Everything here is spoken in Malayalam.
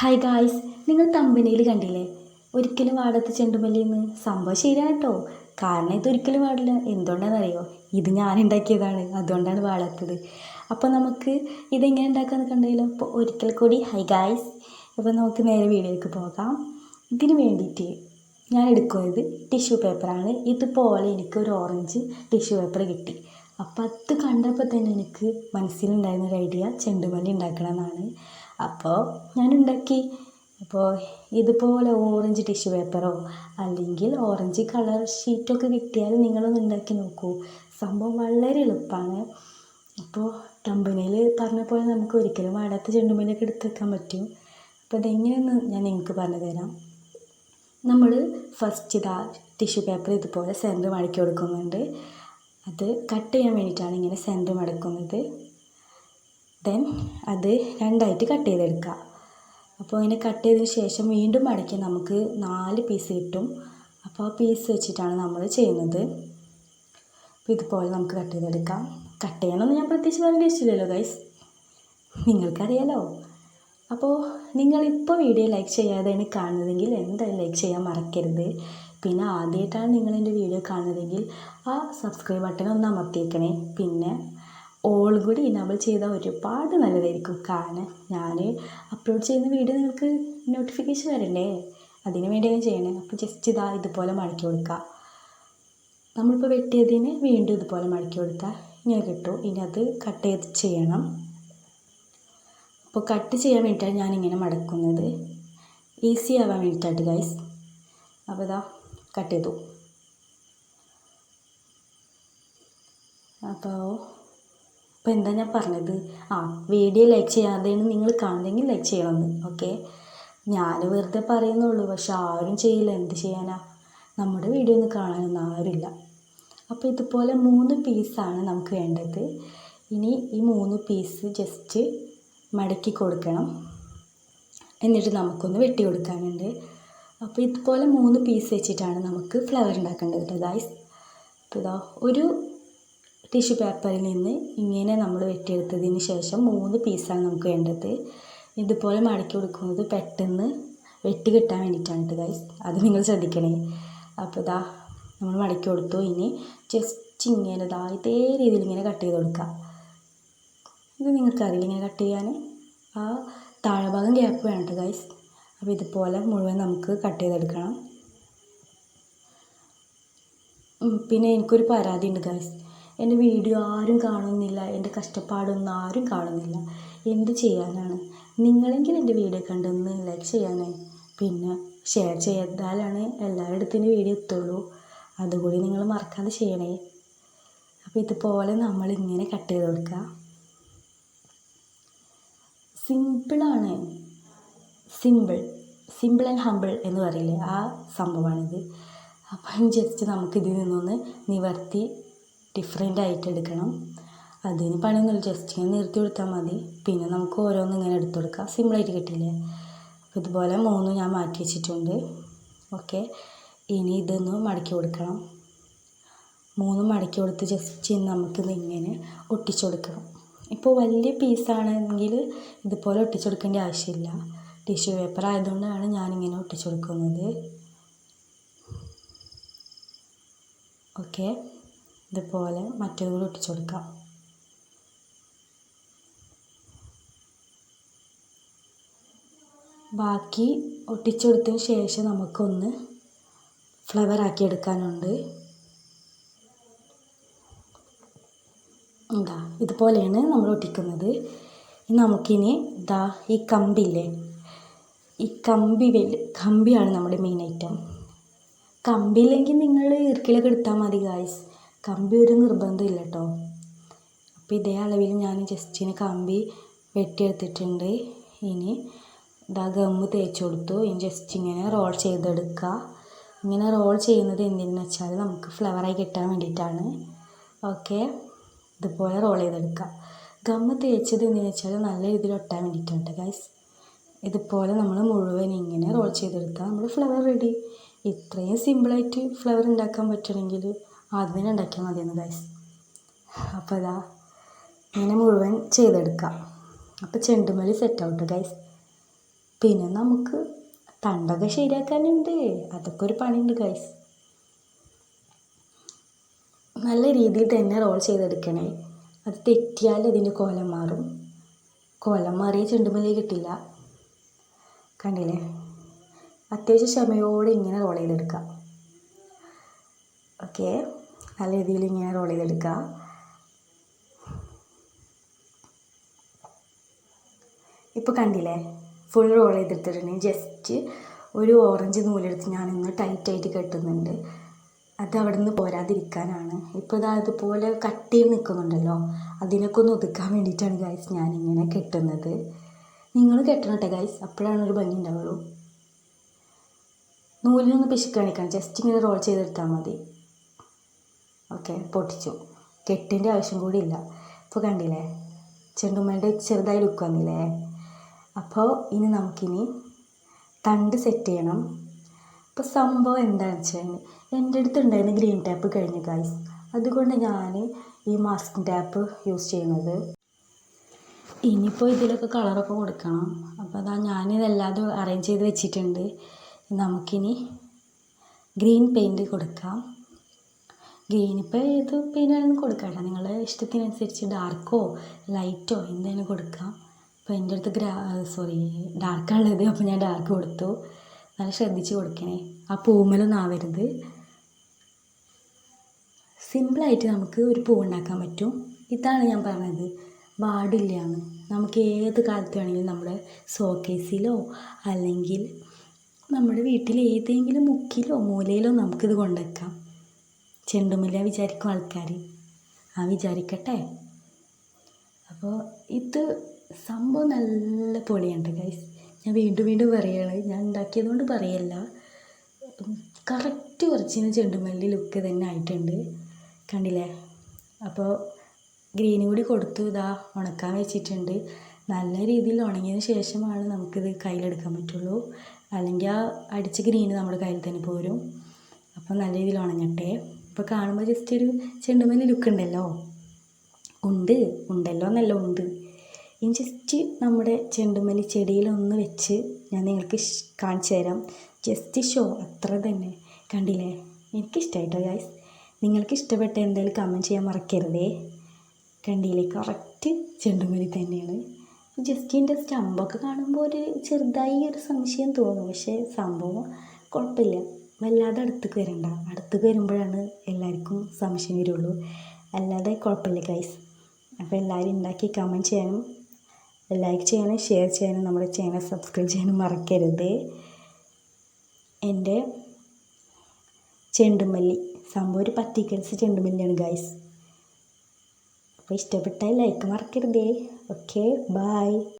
ഹായ് ഗായ്സ് നിങ്ങൾ കമ്പനിയിൽ കണ്ടില്ലേ? ഒരിക്കലും വാടാത്ത ചെണ്ടുമല്ലിന്ന് സംഭവം ശരിയാണ് കേട്ടോ. കാരണം ഇതൊരിക്കലും പാടില്ല എന്തുകൊണ്ടാണെന്നറിയോ? ഇത് ഞാൻ ഉണ്ടാക്കിയതാണ്. അതുകൊണ്ടാണ് വാടാത്തത് അപ്പോൾ നമുക്ക് ഇതെങ്ങനെ ഉണ്ടാക്കാമെന്ന് കണ്ടല്ലോ? അപ്പോൾ ഒരിക്കൽ കൂടി ഹൈ ഗായ്സ് അപ്പോൾ നമുക്ക് നേരെ വീഡിയോയിലേക്ക് പോകാം. ഇതിന് വേണ്ടിയിട്ട് ഞാൻ എടുക്കുന്നത് ടിഷ്യൂ പേപ്പറാണ് ഇതുപോലെ എനിക്ക് ഒരു ഓറഞ്ച് ടിഷ്യൂ പേപ്പർ കിട്ടി. അപ്പോൾ അത് കണ്ടപ്പോൾ തന്നെ എനിക്ക് മനസ്സിലുണ്ടായിരുന്ന ഒരു ഐഡിയ ചെണ്ടുമല്ലി ഉണ്ടാക്കണം എന്നാണ്. അപ്പോൾ ഞാൻ ഉണ്ടാക്കി അപ്പോൾ ഇതുപോലെ ഓറഞ്ച് ടിഷ്യൂ പേപ്പറോ അല്ലെങ്കിൽ ഓറഞ്ച് കളർ ഷീറ്റൊക്കെ കിട്ടിയാൽ നിങ്ങളൊന്ന് ഉണ്ടാക്കി നോക്കൂ. സംഭവം വളരെ എളുപ്പമാണ് അപ്പോൾ കമ്പനിയിൽ പറഞ്ഞ പോലെ നമുക്ക് ഒരിക്കലും വാടാത്ത ചെണ്ടുമല്ലിയൊക്കെ എടുത്ത് വെക്കാൻ പറ്റും. അപ്പോൾ അതെങ്ങനെയെന്ന് ഞാൻ നിങ്ങൾക്ക് പറഞ്ഞു തരാം. നമ്മൾ ഫസ്റ്റ് ഇതാ ടിഷ്യൂ പേപ്പർ ഇതുപോലെ സെന്റർ മടക്കി കൊടുക്കുന്നുണ്ട്. അത് കട്ട് ചെയ്യാൻ വേണ്ടിയിട്ടാണ് ഇങ്ങനെ സെന്റർ മടക്കുന്നത്. ദെൻ അത് രണ്ടായിട്ട് കട്ട് ചെയ്തെടുക്കുക. അപ്പോൾ ഇങ്ങനെ കട്ട് ചെയ്തതിന് ശേഷം വീണ്ടും മടക്കി നമുക്ക് നാല് പീസ് കിട്ടും. അപ്പോൾ ആ പീസ് വെച്ചിട്ടാണ് നമ്മൾ ചെയ്യുന്നത്. അപ്പോൾ ഇതുപോലെ നമുക്ക് കട്ട് ചെയ്തെടുക്കാം. കട്ട് ചെയ്യണമെന്ന് ഞാൻ പ്രത്യേകിച്ച് പറയേണ്ട ഇഷ്ടമില്ലല്ലോ ഗൈസ് നിങ്ങൾക്കറിയാലോ. അപ്പോൾ നിങ്ങളിപ്പോൾ വീഡിയോ ലൈക്ക് ചെയ്യാതെയാണ് കാണുന്നതെങ്കിൽ എന്തായാലും ലൈക്ക് ചെയ്യാൻ മറക്കരുത്. പിന്നെ ആദ്യമായിട്ടാണ് നിങ്ങൾ എന്റെ വീഡിയോ കാണുന്നതെങ്കിൽ ആ സബ്സ്ക്രൈബ് ബട്ടൺ ഒന്ന് അമർത്തിയേക്കണേ. പിന്നെ ഓൾ കൂടി ഇനേബിൾ ചെയ്താൽ ഒരുപാട് നല്ലതായിരിക്കും. കാരണം ഞാൻ അപ്ലോഡ് ചെയ്യുന്ന വീഡിയോ നിങ്ങൾക്ക് നോട്ടിഫിക്കേഷൻ വരണ്ടേ? അതിന് വേണ്ടിയാണ് ചെയ്യണേ. അപ്പോൾ ജസ്റ്റ് ഇതാ ഇതുപോലെ മടക്കി കൊടുക്കുക നമ്മളിപ്പോൾ വെട്ടിയതിന് വീണ്ടും ഇതുപോലെ മടക്കി കൊടുത്താൽ ഇങ്ങനെ കിട്ടും. ഇനി അത് കട്ട് ചെയ്ത് ചെയ്യണം. അപ്പോൾ കട്ട് ചെയ്യാൻ വേണ്ടിയിട്ടാണ് ഞാനിങ്ങനെ മടക്കുന്നത്. ഈസി ആവാൻ വേണ്ടിയിട്ടായിട്ട് ഗൈസ് അപ്പോൾ ഇതാ കട്ട് ചെയ്തു. അപ്പോൾ അപ്പോൾ എന്താ ഞാൻ പറഞ്ഞത്? ആ വീഡിയോ ലൈക്ക് ചെയ്യാതെയാണ് നിങ്ങൾ കാണുന്നതെങ്കിൽ ലൈക്ക് ചെയ്യണമെന്ന്. ഓക്കെ ഞാൻ വെറുതെ പറയുന്നുള്ളൂ. പക്ഷെ ആരും ചെയ്യില്ല. എന്ത് ചെയ്യാനാ? നമ്മുടെ വീഡിയോ ഒന്നും കാണാനൊന്നും ആരുമില്ല. അപ്പോൾ ഇതുപോലെ മൂന്ന് പീസാണ് നമുക്ക് വേണ്ടത്. ഇനി ഈ മൂന്ന് പീസ് ജസ്റ്റ് മടക്കി കൊടുക്കണം. എന്നിട്ട് നമുക്കൊന്ന് വെട്ടി കൊടുക്കാനുണ്ട്. അപ്പോൾ ഇതുപോലെ മൂന്ന് പീസ് വെച്ചിട്ടാണ് നമുക്ക് ഫ്ലവർ ഉണ്ടാക്കേണ്ടത്. ഗൈസ് ഇതാ ഒരു ടിഷ്യൂ പേപ്പറിൽ നിന്ന് ഇങ്ങനെ നമ്മൾ വെട്ടിയെടുത്തതിന് ശേഷം മൂന്ന് പീസാണ് നമുക്ക് വേണ്ടത്. ഇതുപോലെ മടക്കി കൊടുക്കുന്നത് പെട്ടെന്ന് വെട്ടി കിട്ടാൻ വേണ്ടിയിട്ടാണ് കേട്ടോ ഗൈസ് അത് നിങ്ങൾ ശ്രദ്ധിക്കണേ. അപ്പോൾ ഇതാ നമ്മൾ മടക്കി കൊടുത്തു. ഇനി ജസ്റ്റ് ഇങ്ങനെ ഇതാ ഇതേ രീതിയിൽ ഇങ്ങനെ കട്ട് ചെയ്ത് കൊടുക്കുക. ഇത് നിങ്ങൾക്കറിയില്ല ഇങ്ങനെ കട്ട് ചെയ്യാൻ? ആ താഴെഭാഗം ഗ്യാപ്പ് വേണം കേട്ടോ ഗൈസ് അപ്പോൾ ഇതുപോലെ മുഴുവൻ നമുക്ക് കട്ട് ചെയ്തെടുക്കണം. പിന്നെ എനിക്കൊരു പരാതി ഉണ്ട് ഗൈസ് എന്റെ വീഡിയോ ആരും കാണുന്നില്ല എന്റെ കഷ്ടപ്പാടൊന്നും ആരും കാണുന്നില്ല. എന്ത് ചെയ്യാനാണ്? നിങ്ങളെങ്കിലും എന്റെ വീഡിയോ കണ്ടൊന്ന് ലൈക്ക് ചെയ്യാനേ പിന്നെ ഷെയർ ചെയ്താലാണ് എല്ലാവരുടെ അടുത്തും വീഡിയോ എത്തുള്ളൂ. അതുകൂടി നിങ്ങൾ മറക്കാതെ ചെയ്യണേ. അപ്പോൾ ഇതുപോലെ നമ്മൾ ഇങ്ങനെ കട്ട് ചെയ്ത് കൊടുക്കുക സിമ്പിളാണ് സിമ്പിൾ സിമ്പിൾ ആൻഡ് ഹമ്പിൾ എന്ന് പറയില്ലേ ആ സംഭവമാണിത്. അപ്പം ജസ്റ്റ് നമുക്കിതിൽ നിന്നൊന്ന് നിവർത്തി ഡിഫറെന്റ് ആയിട്ട് എടുക്കണം അതിന് പണിയൊന്നുമില്ല. ജസ്റ്റ് ഇങ്ങനെ നിർത്തി കൊടുത്താൽ മതി. പിന്നെ നമുക്ക് ഓരോന്ന് ഇങ്ങനെ എടുത്തു കൊടുക്കാം. സിമ്പിളായിട്ട് കിട്ടില്ലേ? അപ്പോൾ ഇതുപോലെ മൂന്നും ഞാൻ മാറ്റി വെച്ചിട്ടുണ്ട്. ഓക്കെ. ഇനി ഇതൊന്ന് മടക്കി കൊടുക്കണം. മൂന്ന് മടക്കി കൊടുത്ത് ജസ്റ്റ് നമുക്കിത് ഇങ്ങനെ ഒട്ടിച്ചു കൊടുക്കണം ഇപ്പോൾ വലിയ പീസാണെങ്കിൽ ഇതുപോലെ ഒട്ടിച്ചു കൊടുക്കേണ്ട ആവശ്യമില്ല. ടിഷ്യൂ പേപ്പർ ആയതുകൊണ്ടാണ് ഞാനിങ്ങനെ ഒട്ടിച്ചു കൊടുക്കുന്നത്. ഓക്കെ. ഇതുപോലെ മറ്റേത് കൂടി ഒട്ടിച്ചു കൊടുക്കാം. ബാക്കി ഒട്ടിച്ചു കൊടുത്തതിന് ശേഷം നമുക്കൊന്ന് ഫ്ലവർ ആക്കി എടുക്കാനുണ്ട്. എന്താ ഇതുപോലെയാണ് നമ്മൾ ഒട്ടിക്കുന്നത്. നമുക്കിനി ഇതാ ഈ കമ്പില്ലേ ഈ കമ്പി വലിയ കമ്പിയാണ് നമ്മുടെ മെയിൻ ഐറ്റം കമ്പിയില്ലെങ്കിൽ നിങ്ങൾ ഇറക്കിലൊക്കെ എടുത്താൽ മതി ഗായ്സ് കമ്പി ഒരു നിർബന്ധമില്ല കേട്ടോ അപ്പോൾ ഇതേ അളവിൽ ഞാൻ ജസ്റ്റിന് കമ്പി വെട്ടിയെടുത്തിട്ടുണ്ട്. ഇനി ഇതാ ഗമ്മ് തേച്ച് കൊടുത്തു. ഇനി ജസ്റ്റ് ഇങ്ങനെ റോൾ ചെയ്തെടുക്കുക ഇങ്ങനെ റോൾ ചെയ്യുന്നത് എന്തിനെന്ന് വെച്ചാൽ നമുക്ക് ഫ്ലവറായി കിട്ടാൻ വേണ്ടിയിട്ടാണ്. ഓക്കെ ഇതുപോലെ റോൾ ചെയ്തെടുക്കുക ഗമ്മ് തേച്ചത് എന്തിനെന്ന് വെച്ചാൽ നല്ല രീതിയിൽ ഒട്ടാൻ വേണ്ടിയിട്ടുണ്ട് ഗൈസ് ഇതുപോലെ നമ്മൾ മുഴുവൻ ഇങ്ങനെ റോൾ ചെയ്തെടുത്താൽ നമ്മൾ ഫ്ലവർ റെഡി ഇത്രയും സിമ്പിളായിട്ട് ഫ്ലവർ ഉണ്ടാക്കാൻ പറ്റണമെങ്കിൽ ആദ്യം തന്നെ ഉണ്ടാക്കിയാൽ മതിയെന്ന് ഗൈസ് അപ്പോൾ ഇതാ ഇങ്ങനെ മുഴുവൻ ചെയ്തെടുക്കാം. അപ്പോൾ ചെണ്ടുമല്ലി സെറ്റ് ആവട്ടെ ഗൈസ് പിന്നെ നമുക്ക് തണ്ടൊക്കെ ശരിയാക്കാനുണ്ട്. അതൊക്കെ ഒരു പണിയുണ്ട് ഗൈസ് നല്ല രീതിയിൽ തന്നെ റോൾ ചെയ്തെടുക്കണേ. അത് തെറ്റിയാൽ ഇതിന്റെ കോലം മാറും. കോലം മാറിയ ചെണ്ടുമല്ലി കിട്ടില്ല. കണ്ടില്ലേ? അത്യാവശ്യം ക്ഷമയോടെ ഇങ്ങനെ റോൾ ചെയ്തെടുക്കാം. ഓക്കെ നല്ല രീതിയിൽ ഇങ്ങനെ റോൾ ചെയ്തെടുക്കുക. ഇപ്പോൾ കണ്ടില്ലേ? ഫുൾ റോൾ ചെയ്തെടുത്തിട്ടുണ്ടെങ്കിൽ ജസ്റ്റ് ഒരു ഓറഞ്ച് നൂലെടുത്ത് ഞാനിന്ന് ടൈറ്റായിട്ട് കെട്ടുന്നുണ്ട്. അത് അവിടെ നിന്ന് പോരാതിരിക്കാനാണ്. ഇപ്പോൾ ഇതാ ഇതുപോലെ കട്ടിയിൽ നിൽക്കുന്നുണ്ടല്ലോ അതിനൊക്കെ ഒന്ന് ഒതുക്കാൻ വേണ്ടിയിട്ടാണ് ഗൈസ് ഞാനിങ്ങനെ കെട്ടുന്നത്. നിങ്ങൾ കെട്ടണം കേട്ടോ ഗൈസ് അപ്പോഴാണ് ഒരു ഭംഗി ഉണ്ടാവുള്ളൂ. നൂലിനൊന്ന് പിശുക്കാണിക്കണം ജസ്റ്റ് ഇങ്ങനെ റോൾ ചെയ്തെടുത്താൽ മതി. ഓക്കെ പൊട്ടിച്ചു. കെട്ടിന്റെ ആവശ്യം കൂടി ഇല്ല. ഇപ്പോൾ കണ്ടില്ലേ? ചെണ്ടുമല്ലിയുടെ ചെറുതായി ലുക്ക് വന്നില്ലേ? അപ്പോൾ ഇനി നമുക്കിനി തണ്ട് സെറ്റ് ചെയ്യണം. അപ്പോൾ സംഭവം എന്താണെന്ന് വെച്ചാൽ എന്റെ അടുത്ത് ഉണ്ടായിരുന്ന ഗ്രീൻ ടാപ്പ് കഴിഞ്ഞു ഗൈസ് അതുകൊണ്ട് ഞാൻ ഈ മാസ്കിൻ ടാപ്പ് യൂസ് ചെയ്യുന്നത്. ഇനിയിപ്പോൾ ഇതിലൊക്കെ കളറൊക്കെ കൊടുക്കണം. അപ്പോൾ അതാ ഞാനിതെല്ലാതും അറേഞ്ച് ചെയ്ത് വെച്ചിട്ടുണ്ട്. നമുക്കിനി ഗ്രീൻ പെയിന്റ് കൊടുക്കാം. ഗ്രീൻ ഇപ്പോൾ ഏത് പെയിന്റ് കൊടുക്കാം കേട്ടോ. നിങ്ങളുടെ ഇഷ്ടത്തിനനുസരിച്ച് ഡാർക്കോ ലൈറ്റോ എന്തായാലും കൊടുക്കാം. അപ്പോൾ എന്റെ അടുത്ത് ഗ്രാ സോറി ഡാർക്കാണുള്ളത് അപ്പോൾ ഞാൻ ഡാർക്ക് കൊടുത്തു. നല്ല ശ്രദ്ധിച്ച് കൊടുക്കണേ. ആ പൂമലൊന്നും ആവരുത്. സിമ്പിളായിട്ട് നമുക്ക് ഒരു പൂ ഉണ്ടാക്കാൻ പറ്റും. ഇതാണ് ഞാൻ പറഞ്ഞത്. വാടില്ലാന്ന്. നമുക്ക് ഏത് കാലത്ത് വേണമെങ്കിലും നമ്മുടെ സോക്കേസിലോ അല്ലെങ്കിൽ നമ്മുടെ വീട്ടിൽ ഏതെങ്കിലും മുക്കിലോ മൂലയിലോ നമുക്കിത് കൊണ്ടുവയ്ക്കാം ചെണ്ടുമല്ലി വിചാരിക്കും ആൾക്കാർ ആ വിചാരിക്കട്ടെ. അപ്പോൾ ഇത് സംഭവം നല്ല പൊളിയുണ്ട് ഗൈസ് ഞാൻ വീണ്ടും വീണ്ടും പറയുകയാണ് ഞാൻ ഉണ്ടാക്കിയത് കൊണ്ട് പറയല്ല കറക്റ്റ് ഒറിജിനൽ ചെണ്ടുമല്ലി ലുക്ക് തന്നെ ആയിട്ടുണ്ട്. കണ്ടില്ലേ? അപ്പോൾ ഗ്രീനും കൂടി കൊടുത്തു. ഇതാ ഉണക്കാൻ വെച്ചിട്ടുണ്ട്. നല്ല രീതിയിൽ ഉണങ്ങിയതിന് ശേഷമാണ് നമുക്കിത് കയ്യിലെടുക്കാൻ പറ്റുള്ളൂ. അല്ലെങ്കിൽ ആ അടിച്ച ഗ്രീന് നമ്മുടെ കയ്യിൽ തന്നെ പോരും. അപ്പോൾ നല്ല രീതിയിൽ ഉണങ്ങട്ടെ. ഇപ്പോൾ കാണുമ്പോൾ ജസ്റ്റ് ഒരു ചെണ്ടുമല്ലി ലുക്ക് ഉണ്ടല്ലോ. ഉണ്ട് ഉണ്ടല്ലോ എന്നല്ല ഉണ്ട്. ഇനി ജസ്റ്റ് നമ്മുടെ ചെണ്ടുമല്ലി ചെടിയിലൊന്ന് വെച്ച് ഞാൻ നിങ്ങൾക്ക് കാണിച്ചു തരാം. ജസ്റ്റ് ഷോ അത്ര തന്നെ. കണ്ടില്ലേ? എനിക്കിഷ്ടമായിട്ടോ ഗായ്സ് നിങ്ങൾക്ക് ഇഷ്ടപ്പെട്ട എന്തായാലും കമന്റ് ചെയ്യാൻ മറക്കരുതേ. കണ്ടില്ലേ? കറക്റ്റ് ചെണ്ടുമല്ലി തന്നെയാണ്. ജസ്റ്റ് എന്റെ സ്റ്റമ്പൊക്കെ കാണുമ്പോൾ ഒരു ചെറുതായി ഒരു സംശയം തോന്നും. പക്ഷേ സംഭവം കുഴപ്പമില്ല. വല്ലാതെ അടുത്തേക്ക് വരണ്ട. അടുത്തേക്ക് വരുമ്പോഴാണ് എല്ലാവർക്കും സംശയം വരുള്ളൂ. അല്ലാതെ കുഴപ്പമില്ല ഗൈസ് അപ്പോൾ എല്ലാവരും ഉണ്ടാക്കി കമന്റ് ചെയ്യാനും ലൈക്ക് ചെയ്യാനും ഷെയർ ചെയ്യാനും നമ്മുടെ ചാനൽ സബ്സ്ക്രൈബ് ചെയ്യാനും മറക്കരുത്. എന്റെ ചെണ്ടുമല്ലി. സംഭവം ഒരു പത്തിക്കൽസ് ചെണ്ടുമല്ലിയാണ് ഗൈസ് അപ്പോൾ ഇഷ്ടപ്പെട്ടാൽ ലൈക്ക് മറക്കരുതേ. Okay bye